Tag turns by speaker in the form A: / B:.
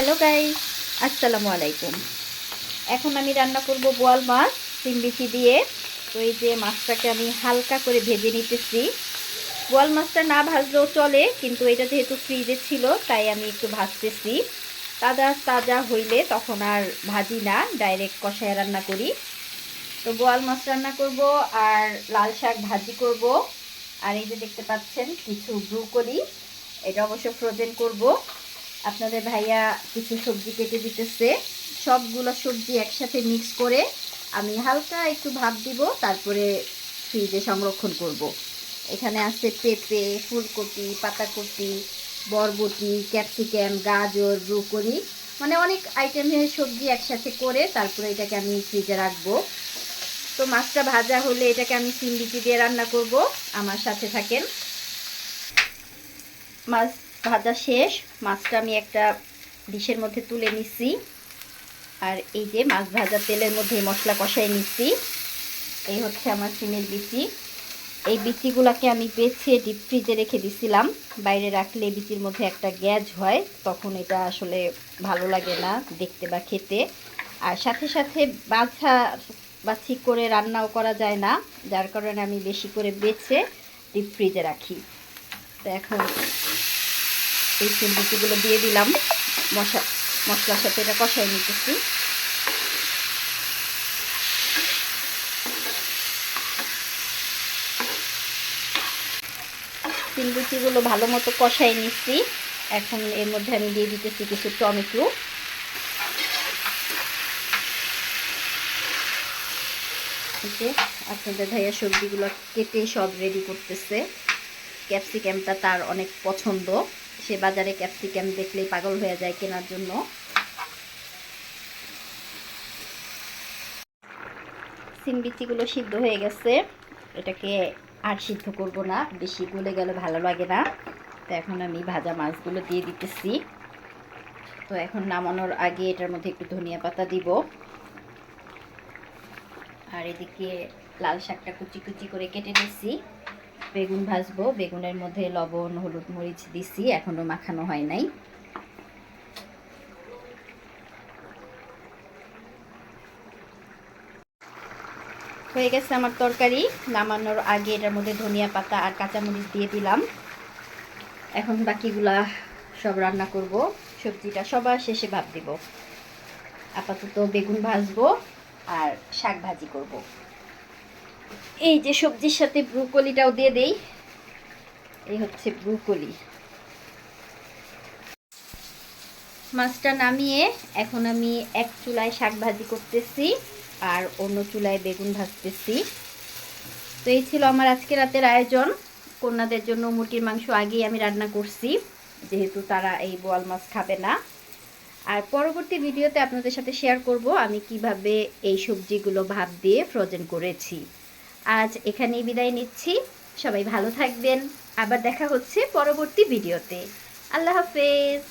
A: Hello guys, আসসালামু আলাইকুম। এখন আমি রান্না করব বোয়াল মাছ সিমবিচি দিয়ে। তো এই যে মাছটাকে আমি হালকা করে ভেজে নিতেছি। বোয়াল মাছটা না ভাজলেও চলে, কিন্তু এটা যেহেতু ফ্রিজে ছিল, তাই আমি একটু ভাজতেছি। তাজা তাজা হইলে তখন আর ভাজি না, ডাইরেক্ট কষায় রান্না করি। তো বোয়াল মাছ রান্না করব আর লাল শাক ভাজি করব। আর এই যে দেখতে পাচ্ছেন, কিছু ব্রুকলি, এটা অবশ্য ফ্রোজেন করব। আপনাদের ভাইয়া কিছু সবজি কেটে দিতেছে। সবগুলো সবজি একসাথে মিক্স করে আমি হালকা একটু ভাপ দিব, তারপরে ফ্রিজে সংরক্ষণ করব। এখানে আছে পেঁপে, ফুলকপি, পাতাকপি, বরবটি, ক্যাপসিকাম, গাজর, ব্রুকলি। মানে অনেক আইটেমের সবজি একসাথে করে তারপরে এটাকে আমি ফ্রিজে রাখব। তো মাছটা ভাজা হলে এটাকে আমি সিমবিচি দিয়ে রান্না করব। আমার সাথে থাকেন মাছ ভাজা শেষ, মাছটা আমি একটা ডিশের মধ্যে তুলে নিচ্ছি আর এই যে মাছ ভাজা তেলের মধ্যে মশলা কষাই নিচ্ছি এই হচ্ছে আমার সিমের বিচি। এই বিচিগুলোকে আমি বেছে ডিপ ফ্রিজে রেখে দিছিলাম। বাইরে রাখলে বিচির মধ্যে একটা গ্যাজ হয়, তখন এটা আসলে ভালো লাগে না দেখতে বা খেতে। আর সাথে সাথে বাছা, বাছি করে রান্নাও করা যায় না, যার কারণে আমি বেশি করে বেছে ডিপ ফ্রিজে রাখি। তো এখন এই সিমবিচিগুলো দিয়ে দিলাম। মশা মশলার সাথে এটা কষাই নিতেছি। সিমবিচিগুলো ভালো মতো কষাই নিচ্ছি। এখন এর মধ্যে আমি দিয়ে দিতেছি কিছু টমেটো। আপনাদের ভাইয়া সবজিগুলো কেটে সব রেডি করতেছে। ক্যাপসিকামটা তার অনেক পছন্দ। সে বাজারে ক্যাপসিকাম দেখলেই পাগল হয়ে যায় কেনার জন্য। সিম বিচিগুলো সিদ্ধ হয়ে গেছে। এটাকে আর সিদ্ধ করব না, বেশি গলে গেলে ভালো লাগে না। তো এখন আমি ভাজা মাছগুলো দিয়ে দিতেছি। তো এখন নামানোর আগে এটার মধ্যে একটু ধনিয়া পাতা দিব। আর এদিকে লাল শাকটা কুচি কুচি করে কেটে নিচ্ছি বেগুন ভাজবো। বেগুনের মধ্যে লবণ, হলুদ মরিচ দিছি, এখনও মাখানো হয় নাই। হয়ে গেছে আমার তরকারি। নামানোর আগে এটার মধ্যে ধনিয়া পাতা আর কাঁচামরিচ দিয়ে দিলাম। এখন বাকিগুলা সব রান্না করব। সবজিটা সবার শেষে ভাব দিব। আপাতত বেগুন ভাজবো আর শাক ভাজি করব। এই যে সবজির সাথে ব্রুকলিটাও দিয়ে দেই। এই হচ্ছে ব্রুকলি। মাছটা নামিয়ে এখন আমি এক চুলায় শাক ভাজি করতেছি আর অন্য চুলায় বেগুন ভাজতেছি। তো এই ছিল আমার আজকে রাতের আয়োজন। কন্যাদের জন্য মুটির মাংস আগেই আমি রান্না করছি, যেহেতু তারা এই বোয়াল মাছ খাবে না। আর পরবর্তী ভিডিওতে আপনাদের সাথে শেয়ার করব আমি কীভাবে এই সবজিগুলো ভাত দিয়ে ফ্রোজেন করেছি। আজ এখানেই বিদায় নিচ্ছি। সবাই ভালো থাকবেন। আবার দেখা হচ্ছে পরবর্তী ভিডিওতে। আল্লাহ হাফেজ।